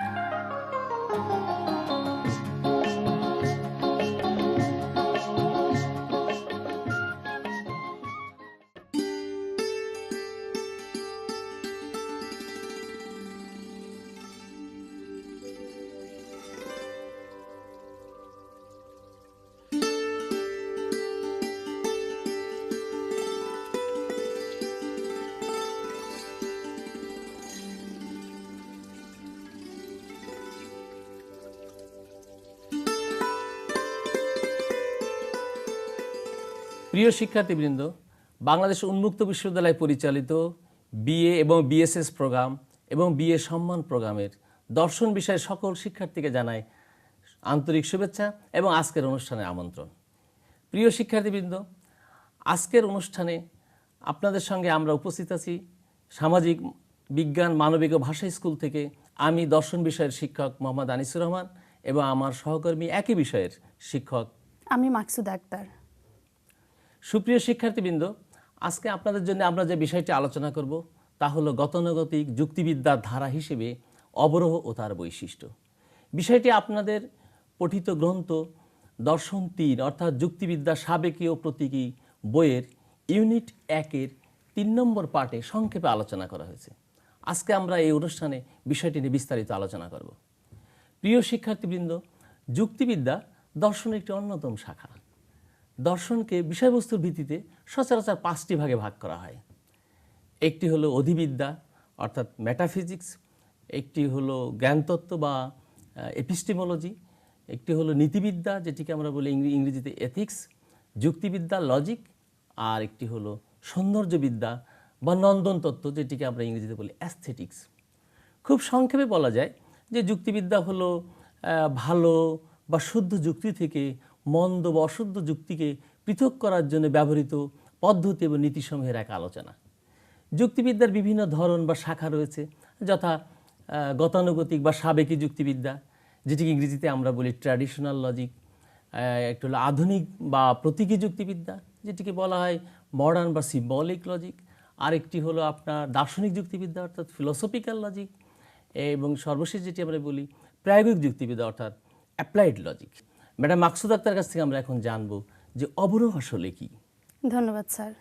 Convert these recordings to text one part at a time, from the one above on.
Thank you. প্রিয় শিক্ষার্থীবৃন্দ, বাংলাদেশ উন্মুক্ত বিশ্ববিদ্যালয় পরিচালিত বিএ এবং বিএসএস প্রোগ্রাম এবং বিএ সম্মান প্রোগ্রামের দর্শন বিষয়ে সকল শিক্ষার্থীকে জানাই আন্তরিক শুভেচ্ছা এবং আজকের অনুষ্ঠানে আমন্ত্রণ। প্রিয় শিক্ষার্থীবৃন্দ, আজকের অনুষ্ঠানে আপনাদের সঙ্গে আমরা উপস্থিত আছি সামাজিক বিজ্ঞান, মানবিক ও ভাষা স্কুল থেকে আমি দর্শন বিষয়ের শিক্ষক মোহাম্মদ আনিসুর রহমান এবং আমার সহকর্মী একই বিষয়ের শিক্ষক আমি মাকসুদ আক্তার। সুপ্রিয় শিক্ষার্থীবৃন্দ, আজকে আপনাদের জন্য আমরা যে বিষয়টি আলোচনা করব তা হলো গতানুগতিক যুক্তিবিদ্যার ধারা হিসেবে অবরোহ ও তার বৈশিষ্ট্য। বিষয়টি আপনাদের পঠিত গ্রন্থ দর্শন তিন, অর্থাৎ যুক্তিবিদ্যা সাবেকীয় প্রতীকী বইয়ের ইউনিট একের তিন নম্বর পার্টে সংক্ষেপে আলোচনা করা হয়েছে। আজকে আমরা এই অনুষ্ঠানে বিষয়টি নিয়ে বিস্তারিত আলোচনা করব। প্রিয় শিক্ষার্থীবৃন্দ, যুক্তিবিদ্যা দর্শনের একটি অন্যতম শাখা। দর্শনকে বিষয়বস্তুর ভিত্তিতে সচরাচর পাঁচটি ভাগে ভাগ করা হয়। একটি হলো অধিবিদ্যা, অর্থাৎ মেটাফিজিক্স একটি হলো জ্ঞানতত্ত্ব বা এপিস্টিমোলজি একটি হলো নীতিবিদ্যা, যেটিকে আমরা বলি ইংরে- ইংরেজিতে এথিক্স যুক্তিবিদ্যা লজিক আর একটি হলো সৌন্দর্যবিদ্যা বা নন্দন তত্ত্ব যেটিকে আমরা ইংরেজিতে বলি অ্যাস্থেটিক্স খুব সংক্ষেপে বলা যায় যে যুক্তিবিদ্যা হলো ভালো বা শুদ্ধ যুক্তি থেকে মন্দ বা অশুদ্ধ যুক্তিকে পৃথক করার জন্য ব্যবহৃত পদ্ধতি এবং নীতিসমূহের এক আলোচনা। যুক্তিবিদ্যার বিভিন্ন ধরন বা শাখা রয়েছে, যথা গতানুগতিক বা সাবেকি যুক্তিবিদ্যা, যেটিকে ইংরেজিতে আমরা বলি ট্র্যাডিশনাল লজিক একটু হলো আধুনিক বা প্রতীকী যুক্তিবিদ্যা, যেটিকে বলা হয় মডার্ন বা সিম্বলিক লজিক। আরেকটি হলো আপনার দার্শনিক যুক্তিবিদ্যা, অর্থাৎ ফিলোসফিক্যাল লজিক, এবং সর্বশেষ যেটি আমরা বলি প্রায়োগিক যুক্তিবিদ্যা, অর্থাৎ applied logic. Madam Maksud Akhtar কাছ থেকে আমরা এখন জানব যে অবরোহ আসলে কি। ধন্যবাদ, স্যার।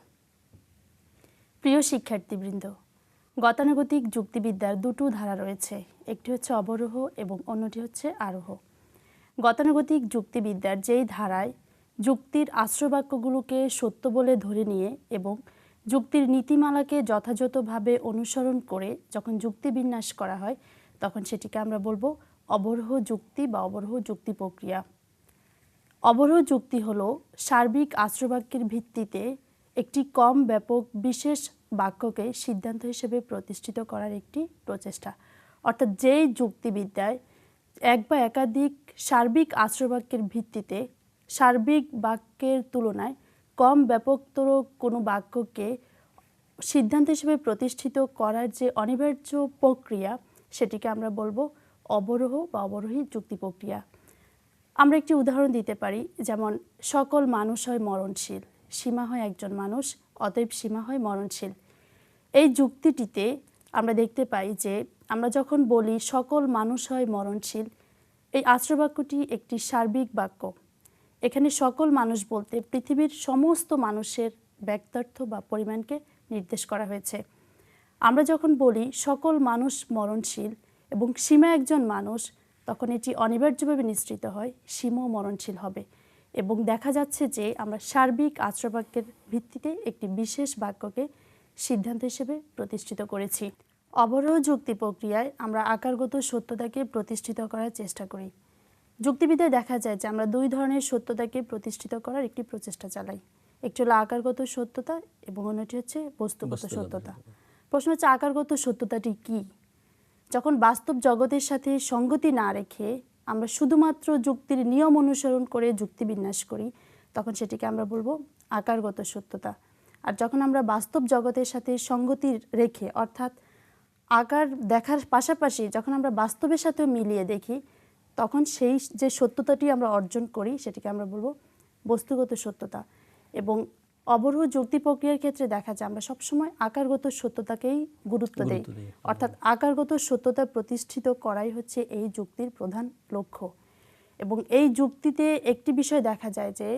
প্রিয় শিক্ষার্থীবৃন্দ, গতানুগতিক যুক্তিবিদ্যার দুটো ধারা রয়েছে। একটি হচ্ছে অবরোহ এবং অন্যটি হচ্ছে আরোহ। গতানুগতিক যুক্তিবিদ্যার যেই ধারায় যুক্তির আশ্রবাক্যগুলোকে সত্য বলে ধরে নিয়ে এবং যুক্তির নীতিমালাকে যথাযথভাবে অনুসরণ করে যখন যুক্তিবিন্যাস করা হয়, তখন সেটিকে আমরা বলব অবরোহ যুক্তি বা অবরোহ যুক্তি প্রক্রিয়া। অবরোহ যুক্তি হল সার্বিক আশ্রবাক্যের ভিত্তিতে একটি কম ব্যাপক বিশেষ বাক্যকে সিদ্ধান্ত হিসেবে প্রতিষ্ঠিত করার একটি প্রচেষ্টা। অর্থাৎ যেই যুক্তিবিদ্যায় এক বা একাধিক সার্বিক আশ্রবাক্যের ভিত্তিতে সার্বিক বাক্যের তুলনায় কম ব্যাপকতর কোনো বাক্যকে সিদ্ধান্ত হিসেবে প্রতিষ্ঠিত করার যে অনিবার্য প্রক্রিয়া, সেটিকে আমরা বলব অবরোহ বা অবরোহী যুক্তি প্রক্রিয়া। আমরা একটি উদাহরণ দিতে পারি, যেমন, সকল মানুষ হয় মরণশীল, সীমা হয় একজন মানুষ, অতএব সীমা হয় মরণশীল। এই যুক্তিটিতে আমরা দেখতে পাই যে, আমরা যখন বলি সকল মানুষ হয় মরণশীল, এই আশ্রবাক্যটি একটি সার্বিক বাক্য। এখানে সকল মানুষ বলতে পৃথিবীর সমস্ত মানুষের ব্যক্তার্থ বা পরিমাণকে নির্দেশ করা হয়েছে। আমরা যখন বলি সকল মানুষ মরণশীল এবং সীমা একজন মানুষ তখন এটি অনিবার্যভাবে নিশ্চিত হয় সীমাও মরণশীল হবে এবং দেখা যাচ্ছে যে আমরা সার্বিক আশ্রবাক্যের ভিত্তিতে একটি বিশেষ বাক্যকে সিদ্ধান্ত হিসেবে প্রতিষ্ঠিত করেছি। অবরোহ যুক্তি প্রক্রিয়ায় আমরা আকারগত সত্যতাকে প্রতিষ্ঠিত করার চেষ্টা করি। যুক্তিবিদ্যায় দেখা যায় যে আমরা দুই ধরনের সত্যতাকে প্রতিষ্ঠিত করার একটি প্রচেষ্টা চালাই। একটি হলো আকারগত সত্যতা এবং অন্যটি হচ্ছে বস্তুগত সত্যতা। প্রশ্ন হচ্ছে আকারগত সত্যতাটি কি? যখন বাস্তব জগতের সাথে সঙ্গতি না রেখে আমরা শুধুমাত্র যুক্তির নিয়ম অনুসরণ করে যুক্তি বিন্যাস করি, তখন সেটিকে আমরা বলব আকারগত সত্যতা। আর যখন আমরা বাস্তব জগতের সাথে সঙ্গতি রেখে, অর্থাৎ আকার দেখার পাশাপাশি যখন আমরা বাস্তবের সাথেও মিলিয়ে দেখি, তখন সেই যে সত্যতাটি আমরা অর্জন করি, সেটিকে আমরা বলব বস্তুগত সত্যতা। এবং অবরোহ যুক্তি প্রক্রিয়ার ক্ষেত্রে দেখা যায় আমরা সবসময় আকারগত সত্যতাকেই গুরুত্ব দেই। অর্থাৎ আকারগত সত্যতা প্রতিষ্ঠিত করাই হচ্ছে এই যুক্তির প্রধান লক্ষ্য এবং এই যুক্তিতে একটি বিষয় দেখা যায় যে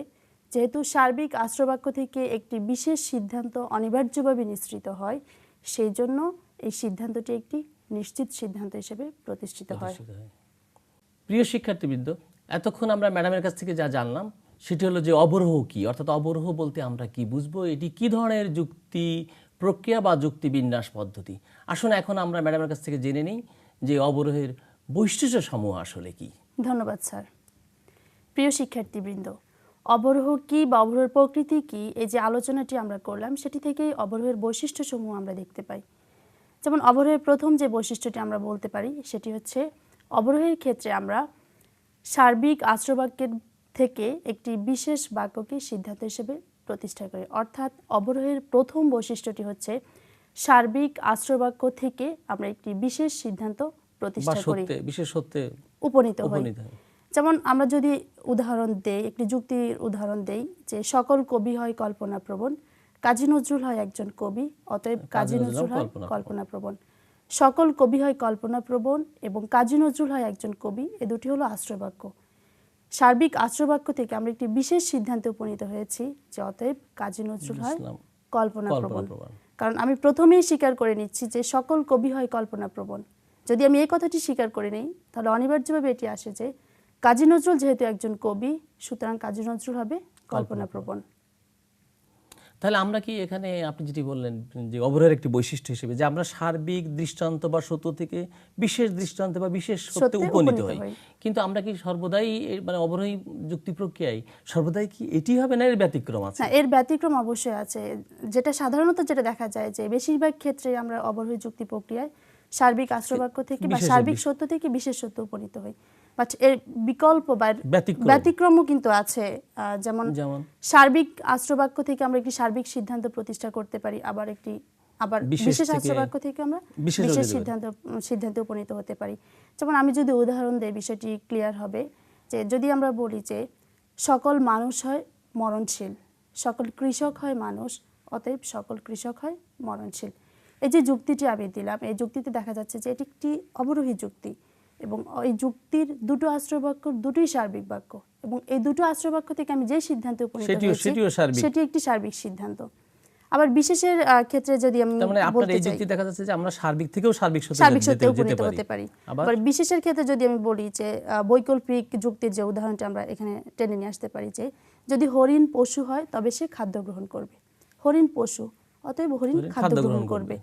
যেহেতু সার্বিক আশ্রবাক্য থেকে একটি বিশেষ সিদ্ধান্ত অনিবার্যভাবে নিঃসৃত হয় সেই জন্য এই সিদ্ধান্তটি একটি নিশ্চিত সিদ্ধান্ত হিসেবে প্রতিষ্ঠিত হয় প্রতিষ্ঠিত হয়। প্রিয় শিক্ষার্থীবৃন্দ এতক্ষণ আমরা ম্যাডামের কাছ থেকে যা জানলাম সেটি হলো যে অবরোহ কি? অর্থাৎ অবরোহ বলতে আমরা কি বুঝব? এটি কি ধরনের যুক্তি, প্রক্রিয়া বা যুক্তি বিন্যাস পদ্ধতি? আসুন এখন আমরা ম্যাডামের কাছ থেকে জেনে নিই যে অবরোহের বৈশিষ্ট্য সমূহ আসলে কি। ধন্যবাদ, স্যার। প্রিয় শিক্ষার্থীবৃন্দ, অবরোহ কি বা অবরোহের প্রকৃতি কি? এই যে আলোচনাটি আমরা করলাম, সেটি থেকেই অবরোহের বৈশিষ্ট্যসমূহ আমরা দেখতে পাই। যেমন অবরোহের প্রথম যে বৈশিষ্ট্যটি আমরা বলতে পারি, সেটি হচ্ছে অবরোহের ক্ষেত্রে আমরা সার্বিক আশ্রবাক্যের থেকে একটি বিশেষ বাক্যকে সিদ্ধান্ত হিসেবে প্রতিষ্ঠা করি। অর্থাৎ অবরোহের প্রথম বৈশিষ্ট্যটি হচ্ছে সার্বিক আশ্রবাক্য থেকে আমরা একটি বিশেষ সিদ্ধান্ত প্রতিষ্ঠা করি। বিশেষ সত্যে উপনীত হই। যেমন আমরা যদি উদাহরণ দেই একটি যুক্তির উদাহরণ দেই যে সকল কবি হয় কল্পনা প্রবণ কাজী নজরুল হয় একজন কবি অতএব কাজী নজরুল হয় কল্পনা প্রবণ সকল কবি হয় কল্পনা প্রবণ এবং কাজী নজরুল হয় একজন কবি এ দুটি হলো আশ্রয়বাক্য। সার্বিক আশ্রবাক্য থেকে আমরা একটি বিশেষ সিদ্ধান্তে উপনীত হয়েছি যে অতএব কাজী নজরুল হয় কল্পনা প্রবণ। কারণ আমি প্রথমেই স্বীকার করে নিচ্ছি যে সকল কবি হয় কল্পনা প্রবণ। যদি আমি এই কথাটি স্বীকার করে নিই তাহলে অনিবার্যভাবে এটি আসে যে কাজী নজরুল যেহেতু একজন কবি সুতরাং কাজী নজরুল হবে কল্পনাপ্রবণ তাহলে আমরা কি এখানে আপনি যেটি বললেন যে অবরোহের একটি বৈশিষ্ট্য হিসেবে যে আমরা সার্বিক দৃষ্টান্ত বা সত্য থেকে বিশেষ দৃষ্টান্ত বা বিশেষ সত্যে উপনীত হই। কিন্তু আমরা কি সর্বদাই মানে অবরোহী যুক্তি প্রক্রিয়ায় সর্বদাই কি এটি হবে না এর ব্যতিক্রম আছে? এর ব্যতিক্রম অবশ্যই আছে। যেটা সাধারণত যেটা দেখা যায় যে বেশিরভাগ ক্ষেত্রে আমরা অবরোহী যুক্তি প্রক্রিয়ায় সার্বিক আশ্রবাক্য থেকে বা সার্বিক সত্য থেকে বিশেষ সত্য উপনীত হই। বাট এর বিকল্প বা ব্যতিক্রম। ব্যতিক্রমও কিন্তু আছে। যেমন সার্বিক আশ্রবাক্য থেকে আমরা একটি সার্বিক সিদ্ধান্ত প্রতিষ্ঠা করতে পারি আবার একটি আবার বিশেষ আশ্রবাক্য থেকে আমরা বিশেষ সিদ্ধান্ত সিদ্ধান্তে উপনীত হতে পারি। যেমন আমি যদি উদাহরণ দেই বিষয়টি ক্লিয়ার হবে যে যদি আমরা বলি যে সকল মানুষ হয় মরণশীল সকল কৃষক হয় মানুষ অতএব সকল কৃষক হয় মরণশীল। এই যে যুক্তিটি আমি দিলাম এই যুক্তিতে দেখা যাচ্ছে যে এটি একটি অবরোহী যুক্তি। এবং এই যুক্তির দুটো আশ্রয় বাক্য দুটোই সার্বিক বাক্য এবং এই দুটো আশ্রয় বাক্য থেকে আমি যে সিদ্ধান্তে উপনীত হয়েছি সেটি একটি সার্বিক সিদ্ধান্ত। আবার বিশেষের ক্ষেত্রে যদি আমি মানে আপনার এই যুক্তি দেখা যাচ্ছে যে আমরা সার্বিক থেকেও সার্বিক সত্যে সার্বিক যেতে- সত্যে উপনীত পারি। হতে পারি। আবার? বিশেষের ক্ষেত্রে যদি আমি বলি যে বৈকল্পিক যুক্তির যে উদাহরণটা আমরা এখানে টেনে নিয়ে আসতে পারি যে যদি হরিণ পশু হয় তবে সে খাদ্য গ্রহণ করবে। হরিণ পশু অতএব হরিণ খাদ্য গ্রহণ করবে।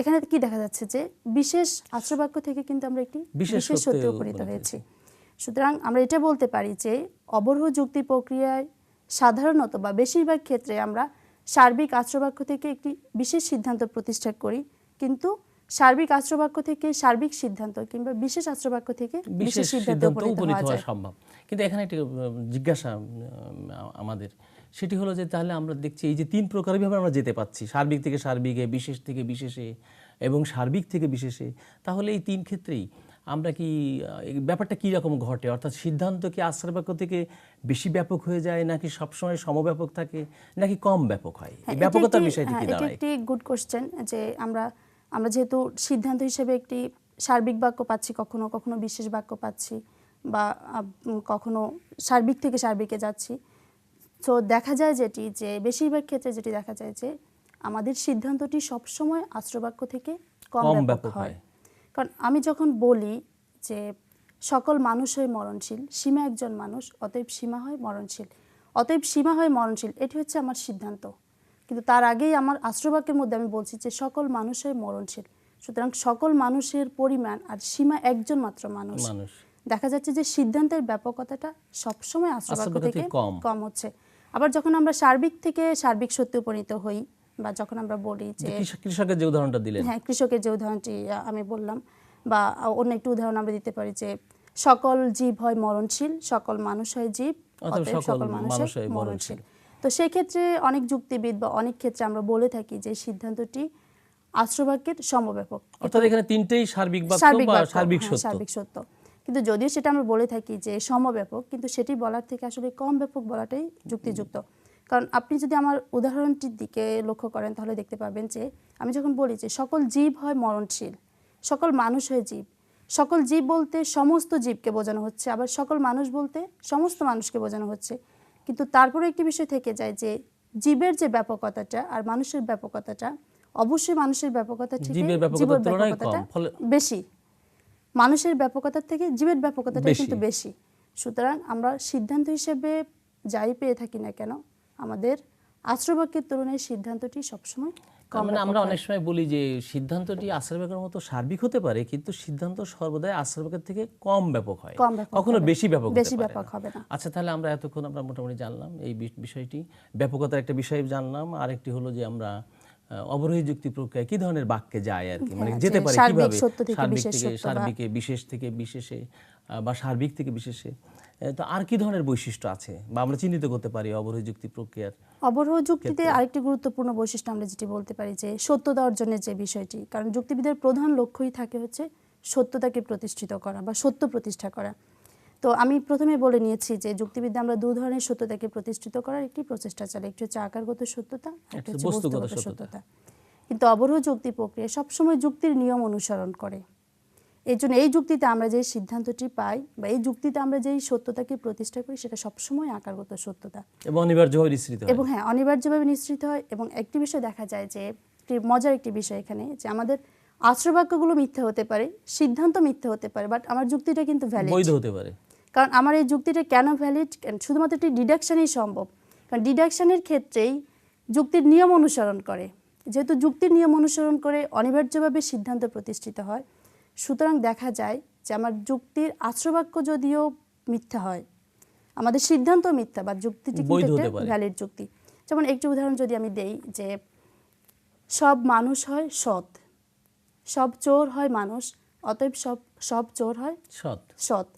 এখানে কি দেখা যাচ্ছে যে বিশেষ আশ্রবাক্য থেকে কিন্তু আমরা একটি বিশেষ সত্যে উপনীত হয়েছি। সুতরাং আমরা এটা বলতে পারি যে অবরোহ যুক্তি প্রক্রিয়ায় সাধারণত বা বেশিরভাগ ক্ষেত্রে আমরা সার্বিক আশ্রবাক্য থেকে একটি বিশেষ সিদ্ধান্ত প্রতিষ্ঠা করি কিন্তু সার্বিক আশ্রবাক্য থেকে সার্বিক সিদ্ধান্ত কিংবা বিশেষ আশ্রবাক্য থেকে বিশেষ সিদ্ধান্ত উপনীত হওয়া সম্ভব। কিন্তু এখানে একটি জিজ্ঞাসা আমাদের সেটি হলো যে তাহলে আমরা দেখছি এই যে তিন প্রকারভাবে আমরা যেতে পাচ্ছি সার্বিক থেকে সার্বিকে বিশেষ থেকে বিশেষে এবং সার্বিক থেকে বিশেষে। তাহলে এই তিন ক্ষেত্রেই আমরা কি ব্যাপারটা কি রকম ঘটে? অর্থাৎ সিদ্ধান্ত কি আশ্রয়বাক্য থেকে বেশি ব্যাপক হয়ে যায় নাকি সবসময় সমব্যাপক থাকে নাকি কম ব্যাপক হয়? হ্যাঁ, ব্যাপকতার বিষয়টি হ্যাঁ, কি দাঁড়ায়? একটি গুড কোশ্চেন যে আমরা আমরা যেহেতু সিদ্ধান্ত হিসেবে একটি সার্বিক বাক্য পাচ্ছি কখনো কখনো বিশেষ বাক্য পাচ্ছি বা কখনো সার্বিক থেকে সার্বিকে যাচ্ছি তো দেখা যায় যেটি যে বেশিরভাগ ক্ষেত্রে যেটি দেখা যায় যে আমাদের সিদ্ধান্তটি সবসময় আশ্রবাক্য থেকে কম ব্যাপক হয়। কারণ আমি যখন বলি যে সকল মানুষ হয় মরণশীল সীমা একজন মানুষ অতএব সীমা হয় মরণশীল। অতএব সীমা হয় মরণশীল এটি হচ্ছে আমার সিদ্ধান্ত। কিন্তু তার আগেই আমার আশ্রবাক্যের মধ্যে আমি বলছি যে সকল মানুষ হয় মরণশীল। সুতরাং সকল মানুষের পরিমাণ আর সীমা একজন মাত্র মানুষ। দেখা যাচ্ছে যে সিদ্ধান্তের ব্যাপকতাটা সবসময় আশ্রবাক্য থেকে। কম হচ্ছে। আবার যখন আমরা সার্বিক থেকে সার্বিক সত্যে উপনীত হই বা যখন আমরা বলি যে কৃষকের যে উদাহরণটা দিলেন। হ্যাঁ কৃষকের যে উদাহরণটি আমি বললাম বা অন্য একটি উদাহরণ আমরা দিতে পারি যে সকল জীব হয় মরণশীল সকল মানুষ হয় জীব সকল মানুষ হয় মরণশীল। তো সেক্ষেত্রে অনেক যুক্তিবিদ বা অনেক ক্ষেত্রে আমরা বলে থাকি যে সিদ্ধান্তটি আশ্রবাক্যের সমব্যাপক। অর্থাৎ এখানে তিনটেই সার্বিক বাক্য বা সার্বিক হ্যাঁ, সত্য। সার্বিক সত্য। কিন্তু যদিও সেটা আমরা বলে থাকি যে সমব্যাপক কিন্তু সেটি বলার থেকে আসলে কম ব্যাপক বলাটাই যুক্তিযুক্ত। কারণ আপনি যদি আমার উদাহরণটির দিকে লক্ষ্য করেন তাহলে দেখতে পাবেন যে আমি যখন বলি যে সকল জীব হয় মরণশীল সকল মানুষ হয় জীব সকল জীব বলতে সমস্ত জীবকে বোঝানো হচ্ছে আবার সকল মানুষ বলতে সমস্ত মানুষকে বোঝানো হচ্ছে। কিন্তু তারপরে একটি বিষয় থেকে যায় যে জীবের যে ব্যাপকতাটা আর মানুষের ব্যাপকতাটা অবশ্যই মানুষের ব্যাপকতা থেকে জীবের ব্যাপকতাটা বেশি। মানুষের ব্যাপকতার থেকে জীবের ব্যাপকতাটা কিন্তু বেশি সুতরাং আমরা সিদ্ধান্ত হিসেবে যাই পেয়ে থাকি না কেন আমাদের আশ্রবাক্যের তুলনায় সিদ্ধান্তটি সবসময় কম মানে ব্যাপক আমরা হয়। অনেক সময় বলি যে সিদ্ধান্তটি আশ্রয়বাকের মতো সার্বিক হতে পারে কিন্তু সিদ্ধান্ত সর্বদাই আশ্রয়বাকের থেকে কম ব্যাপক হয় কখনো বেশি ব্যাপক বেশি ব্যাপক। হবে না। আচ্ছা তাহলে আমরা এতক্ষণ আমরা মোটামুটি জানলাম এই বিষয়টি ব্যাপকতার একটা বিষয় জানলাম আরেকটি হলো যে আমরা অবরোহী যুক্তি প্রক্রিয়া কি ধরনের বাক্যে যায় আর কি? মানে হ্যাঁ, যেতে পারে কীভাবে? সার্বিক থেকে সার্বিকে বিশেষ থেকে বিশেষে বা সার্বিক থেকে বিশেষে। তো আর কি ধরনের বৈশিষ্ট্য আছে? বা আমরা চিহ্নিত করতে পারি অবরোহী যুক্তি প্রক্রিয়ার অবরোহ যুক্তিতে আরেকটি গুরুত্বপূর্ণ বৈশিষ্ট্য আমরা যেটি বলতে পারি যে সত্যতা অর্জনের যে বিষয়টি কারণ যুক্তিবিদের প্রধান লক্ষ্যই থাকে হচ্ছে সত্যতাকে প্রতিষ্ঠিত করা বা সত্য প্রতিষ্ঠা করা। তো আমি প্রথমে বলে নিয়েছি যে যুক্তিবিদ্যা আমরা দু ধরনের সত্যতাকে প্রতিষ্ঠিত করার একটি প্রচেষ্টা চালাই। একটি হচ্ছে আকারগত সত্যতা একটি হচ্ছে বস্তুগত সত্যতা। কিন্তু অবরোহ যুক্তি প্রক্রিয়া সবসময় যুক্তির নিয়ম অনুসরণ করে। এই জন্য এই যুক্তিতে আমরা যে সিদ্ধান্তটি পাই বা এই যুক্তিতে আমরা যেই সত্যতাকে প্রতিষ্ঠা করি সেটা সবসময় আকারগত সত্যতা। এবং অনিবার্যভাবে নিঃসৃত হয়। এবং হ্যাঁ অনিবার্যভাবে নিশ্চিত হয় এবং একটি বিষয় দেখা যায় যে একটি মজার একটি বিষয় এখানে যে আমাদের আশ্রবাক্যগুলো মিথ্যা হতে পারে সিদ্ধান্ত মিথ্যা হতে পারে বাট আমার যুক্তিটা কিন্তু ভ্যালিড বৈধ হতে পারে। কারণ আমার এই যুক্তিটা কেন ভ্যালিড শুধুমাত্র একটি ডিডাকশনই সম্ভব। কারণ ডিডাকশনের ক্ষেত্রেই যুক্তির নিয়ম অনুসরণ করে। যেহেতু যুক্তির নিয়ম অনুসরণ করে অনিবার্যভাবে সিদ্ধান্ত প্রতিষ্ঠিত হয় সুতরাং দেখা যায় যে আমার যুক্তির আশ্রবাক্য যদিও মিথ্যা হয় আমাদের সিদ্ধান্ত মিথ্যা বা যুক্তিটি কিন্তু। ভ্যালিড যুক্তি। যেমন একটি উদাহরণ যদি আমি দেই যে সব মানুষ হয় সৎ সব চোর হয় মানুষ অতএব সব সব চোর হয় সৎ। সৎ।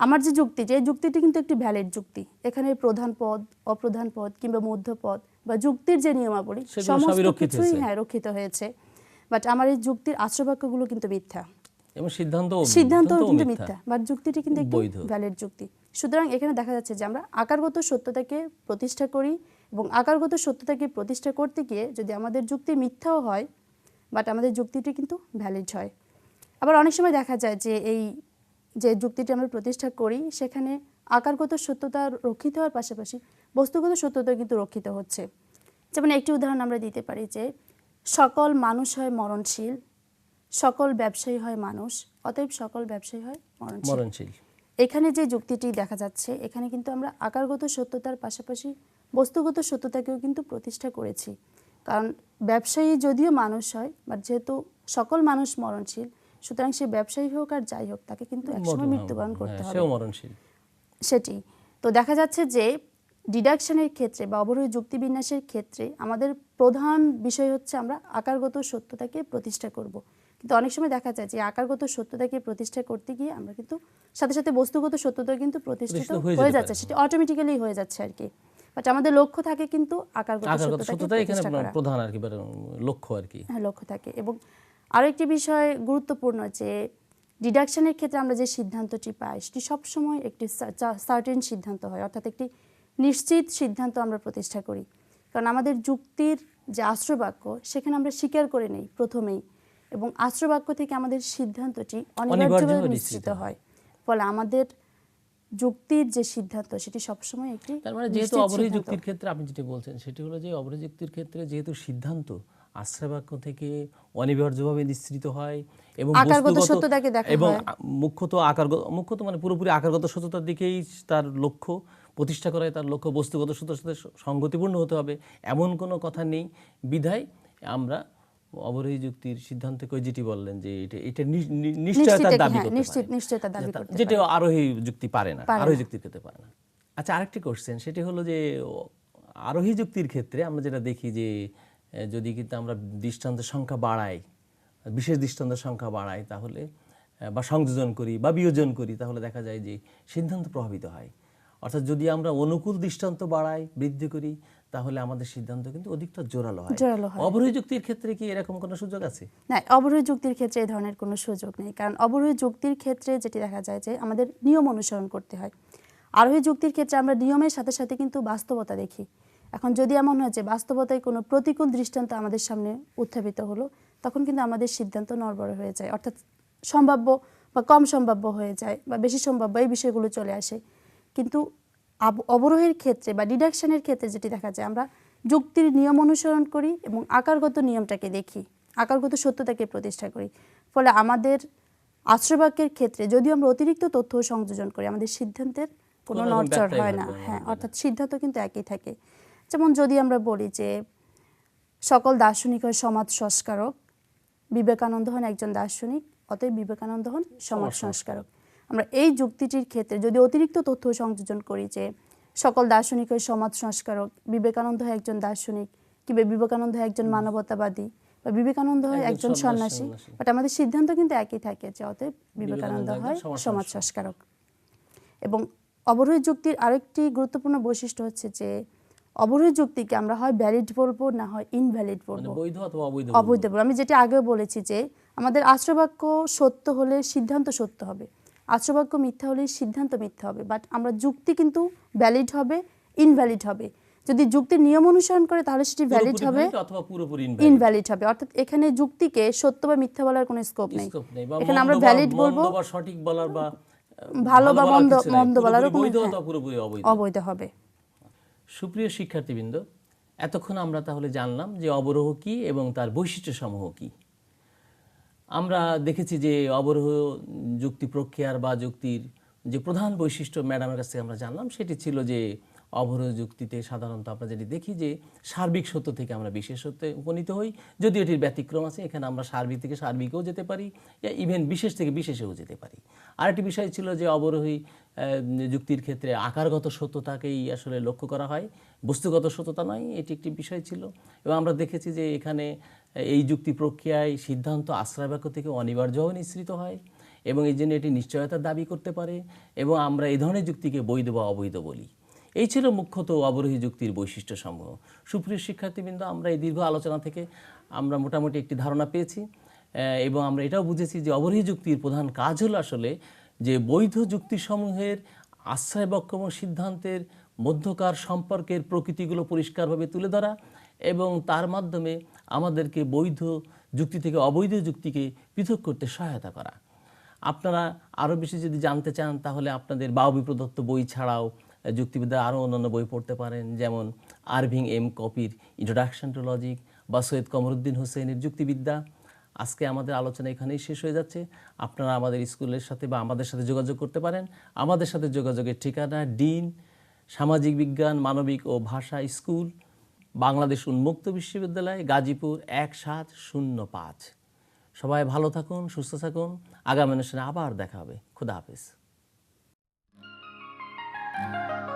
আমার যে যুক্তি যে যুক্তিটি কিন্তু একটি ভ্যালিড যুক্তি। এখানে প্রধান পদ অপ্রধান পদ কিংবা মধ্য পদ বা যুক্তির যে নিয়মাবলী সমস্ত কিছুই হ্যাঁ রক্ষিত হয়েছে। বাট আমার এই যুক্তির আশ্রবাক্যগুলো কিন্তু মিথ্যা। এবং সিদ্ধান্ত সিদ্ধান্ত কিন্তু মিথ্যা। বাট যুক্তিটি কিন্তু একটি ভ্যালিড যুক্তি। সুতরাং এখানে দেখা যাচ্ছে যে আমরা আকারগত সত্যতাকে প্রতিষ্ঠা করি এবং আকারগত সত্যতাকে প্রতিষ্ঠা করতে গিয়ে যদি আমাদের যুক্তি মিথ্যাও হয় বাট আমাদের যুক্তিটি কিন্তু ভ্যালিড হয়। আবার অনেক সময় দেখা যায় যে এই যে যুক্তিটি আমরা প্রতিষ্ঠা করি সেখানে আকারগত সত্যতা রক্ষিত হওয়ার পাশাপাশি বস্তুগত সত্যতা কিন্তু রক্ষিত হচ্ছে। যেমন একটি উদাহরণ আমরা দিতে পারি যে সকল মানুষ হয় মরণশীল সকল ব্যবসায়ী হয় মানুষ অতএব সকল ব্যবসায়ী হয় মরণশীল। এখানে যে যুক্তিটি দেখা যাচ্ছে এখানে কিন্তু আমরা আকারগত সত্যতার পাশাপাশি বস্তুগত সত্যতাকেও কিন্তু প্রতিষ্ঠা করেছি। কারণ ব্যবসায়ী যদিও মানুষ হয় বাট যেহেতু সকল মানুষ মরণশীল সুতরাং সে ব্যবসায়ী হোক আর যাই হোক তাকে কিন্তু একসময় মৃত্যুবরণ করতে হ্যাঁ, হবে। সেটি। তো দেখা যাচ্ছে যে ডিডাকশনের ক্ষেত্রে বা অবরোহী যুক্তিবিন্যাসের ক্ষেত্রে আমাদের প্রধান বিষয় হচ্ছে আমরা আকারগত সত্যতাকে প্রতিষ্ঠা করব। কিন্তু অনেক সময় দেখা যায় যে আকারগত সত্যতাকে প্রতিষ্ঠা করতে গিয়ে আমরা কিন্তু সাথে সাথে বস্তুগত সত্যতা কিন্তু প্রতিষ্ঠিত হয়ে যাচ্ছে। সেটা অটোমেটিক্যালি হয়ে যাচ্ছে আর কি। বাট আমাদের লক্ষ্য থাকে কিন্তু আকারগত সত্যতা এখানে করা। প্রধান আর কি লক্ষ্য আর কি। হ্যাঁ লক্ষ্য থাকে এবং আরও একটি বিষয় গুরুত্বপূর্ণ যে ডিডাকশনের ক্ষেত্রে আমরা যে সিদ্ধান্তটি পাই সেটি সবসময় একটি সার্টেন সিদ্ধান্ত হয় অর্থাৎ একটি নিশ্চিত সিদ্ধান্ত আমরা প্রতিষ্ঠা করি। কারণ আমাদের যুক্তির যে আশ্রবাক্য সেখানে আমরা স্বীকার করে নেই প্রথমেই এবং আশ্রবাক্য থেকে আমাদের সিদ্ধান্তটি অনিবার্যভাবে নিশ্চিত হয়। ফলে আমাদের যুক্তির যে সিদ্ধান্ত সেটি সবসময় একটি তার মানে যেহেতু নিশ্চিত যুক্তির ক্ষেত্রে আপনি যেটা বলছেন সেটি হলো যে অবরোহী যুক্তির ক্ষেত্রে যেহেতু সিদ্ধান্ত আশ্রয়বাক্য থেকে অনিবার্যভাবে নিঃসৃত হয় এবং এবং মুখ্যত আকারগত মুখ্যত মানে পুরোপুরি আকারগত সত্যতার দিকেই তার লক্ষ্য প্রতিষ্ঠা করায় তার লক্ষ্য বস্তুগত সত্যতার সাথে স- সঙ্গতিপূর্ণ হতে হবে। এমন কোনো কথা নেই। বিধায় আমরা অবরোহী যুক্তির সিদ্ধান্তকে যেটি বললেন যে এটা এটা নিশ্চয়তার দাবি হ্যাঁ, করতে নিশ্চিত পারে। নিশ্চয়তা দাবি যেটা- করতে যেটা আরোহী যুক্তি পারে না আরোহী। যুক্তির ক্ষেত্রে পারে না। আচ্ছা আরেকটি কোশ্চেন সেটি হলো যে আরোহী যুক্তির ক্ষেত্রে আমরা যেটা দেখি যে যদি কিন্তু আমরা দৃষ্টান্তের সংখ্যা বাড়াই বিশেষ দৃষ্টান্তের সংখ্যা বাড়াই তাহলে বা সংযোজন করি বা বিয়োজন করি তাহলে দেখা যায় যে সিদ্ধান্ত প্রভাবিত হয়। অর্থাৎ যদি আমরা অনুকূল দৃষ্টান্ত বাড়াই বৃদ্ধি করি তাহলে আমাদের সিদ্ধান্ত কিন্তু অধিকটা জোরালো হয়। জোরালো হয়। অবরোহী যুক্তির ক্ষেত্রে কি এরকম কোনো সুযোগ আছে? না অবরোহী যুক্তির ক্ষেত্রে এই ধরনের কোনো সুযোগ নেই। কারণ অবরোহী যুক্তির ক্ষেত্রে যেটি দেখা যায় যে আমাদের নিয়ম অনুসরণ করতে হয়। আরোহী যুক্তির ক্ষেত্রে আমরা নিয়মের সাথে সাথে কিন্তু বাস্তবতা দেখি। এখন যদি এমন হয় যে বাস্তবতায় কোনো প্রতিকূল দৃষ্টান্ত আমাদের সামনে উত্থাপিত হলো তখন কিন্তু আমাদের সিদ্ধান্ত নড়বড় হয়ে যায়। অর্থাৎ সম্ভাব্য বা কম সম্ভাব্য হয়ে যায় বা বেশি সম্ভাব্য এই বিষয়গুলো চলে আসে। কিন্তু অবরোহের ক্ষেত্রে বা ডিডাকশনের ক্ষেত্রে যেটি দেখা যায় আমরা যুক্তির নিয়ম অনুসরণ করি এবং আকারগত নিয়মটাকে দেখি আকারগত সত্যতাকে প্রতিষ্ঠা করি। ফলে আমাদের আশ্রবাক্যের ক্ষেত্রে যদিও আমরা অতিরিক্ত তথ্য সংযোজন করি আমাদের সিদ্ধান্তের কোনো নড়চড় হয় না। হ্যাঁ অর্থাৎ সিদ্ধান্ত কিন্তু একই থাকে। যেমন যদি আমরা বলি যে সকল দার্শনিক হয় সমাজ সংস্কারক বিবেকানন্দ হন একজন দার্শনিক অতএব বিবেকানন্দ হন সমাজ সংস্কারক আমরা এই যুক্তিটির ক্ষেত্রে যদি অতিরিক্ত তথ্য সংযোজন করি যে সকল দার্শনিক হয় সমাজ সংস্কারক বিবেকানন্দ হয় একজন দার্শনিক কিংবা বিবেকানন্দ হয় একজন মানবতাবাদী বা বিবেকানন্দ হয় একজন সন্ন্যাসী। বাট আমাদের সিদ্ধান্ত কিন্তু একই থাকে যে অতএব বিবেকানন্দ হয় সমাজ। সংস্কারক এবং অবরোহ যুক্তির আরেকটি গুরুত্বপূর্ণ বৈশিষ্ট্য হচ্ছে যে অবরোহ যুক্তিকে আমরা হয় ভ্যালিড বলব না হয় ইনভ্যালিড মানে বলব বৈধ অথবা অবৈধ অবৈধ বলব। আমি যেটা আগে বলেছি যে আমাদের আশ্রবাক্য সত্য হলে সিদ্ধান্ত সত্য হবে। আশ্রবাক্য মিথ্যা হলে সিদ্ধান্ত মিথ্যা হবে। বাট আমরা যুক্তি কিন্তু ভ্যালিড হবে ইনভ্যালিড হবে। যদি যুক্তির নিয়ম অনুসরণ করে তাহলে সেটি ভ্যালিড হবে অথবা পুরোপুরি ইনভ্যালিড হবে। অর্থাৎ এখানে যুক্তিকে সত্য বা মিথ্যা বলার কোনো স্কোপ নেই। এখানে আমরা ভ্যালিড বলব। বা সঠিক বলার বা ভালো বা বলার মন্দ মন্দ বলারও কোনো অবৈধ? অবৈধ হবে। সুপ্রিয় শিক্ষার্থীবৃন্দ, এতক্ষণ আমরা তাহলে জানলাম যে অবরোহ কি এবং তার বৈশিষ্ট্য সমূহ কি। আমরা দেখেছি যে অবরোহ যুক্তি প্রক্রিয়ার বা যুক্তির যে প্রধান বৈশিষ্ট্য ম্যাডামের কাছ থেকে আমরা জানলাম, সেটি ছিল যে অবরোহ যুক্তিতে সাধারণত আমরা যেটি দেখি যে সার্বিক সত্য থেকে আমরা বিশেষ সত্যে উপনীত হই। যদিও এটির ব্যতিক্রম আছে, এখানে আমরা সার্বিক থেকে সার্বিকেও যেতে পারি ইভেন বিশেষ থেকে বিশেষেও যেতে পারি। আরেকটি বিষয় ছিল যে অবরোহী যুক্তির ক্ষেত্রে আকারগত সত্যতাকেই আসলে লক্ষ্য করা হয়। বস্তুগত সত্যতা নয়, এটি একটি বিষয় ছিল। এবং আমরা দেখেছি যে এখানে এই যুক্তি প্রক্রিয়ায় সিদ্ধান্ত আশ্রয় বাক্য থেকে অনিবার্যভাবে নিঃসৃত হয় এবং এই জন্য এটি নিশ্চয়তার দাবি করতে পারে এবং আমরা এই ধরনের যুক্তিকে বৈধ বা অবৈধ বলি। এই ছিল মুখ্যত অবরোহী যুক্তির বৈশিষ্ট্য সমূহ সুপ্রিয় শিক্ষার্থীবৃন্দ, আমরা এই দীর্ঘ আলোচনা থেকে আমরা মোটামুটি একটি ধারণা পেয়েছি এবং আমরা এটাও বুঝেছি যে অবরোহী যুক্তির প্রধান কাজ হলো আসলে যে বৈধ যুক্তিসমূহের আশ্রয় বাক্য এবং সিদ্ধান্তের মধ্যকার সম্পর্কের প্রকৃতিগুলো পরিষ্কারভাবে তুলে ধরা এবং তার মাধ্যমে আমাদেরকে বৈধ যুক্তি থেকে অবৈধ যুক্তিকে পৃথক করতে সহায়তা করা। আপনারা আরও বেশি যদি জানতে চান, তাহলে আপনাদের বাউবি প্রদত্ত বই ছাড়াও যুক্তিবিদ্যার আরও অন্যান্য বই পড়তে পারেন, যেমন আরভিং এম কপির ইন্ট্রোডাকশন টু লজিক বা সৈয়দ কমরুদ্দিন হোসেনের যুক্তিবিদ্যা। আজকে আমাদের আলোচনা এখানেই শেষ হয়ে যাচ্ছে। আপনারা আমাদের স্কুলের সাথে বা আমাদের সাথে যোগাযোগ করতে পারেন। আমাদের সাথে যোগাযোগের ঠিকানা ডিন, সামাজিক বিজ্ঞান, মানবিক ও ভাষা স্কুল, বাংলাদেশ উন্মুক্ত বিশ্ববিদ্যালয়, গাজীপুর এক সাত শূন্য পাঁচ। সবাই ভালো থাকুন, সুস্থ থাকুন। আগামী অনুষ্ঠানে আবার দেখা হবে। খুদা হাফিজ। Música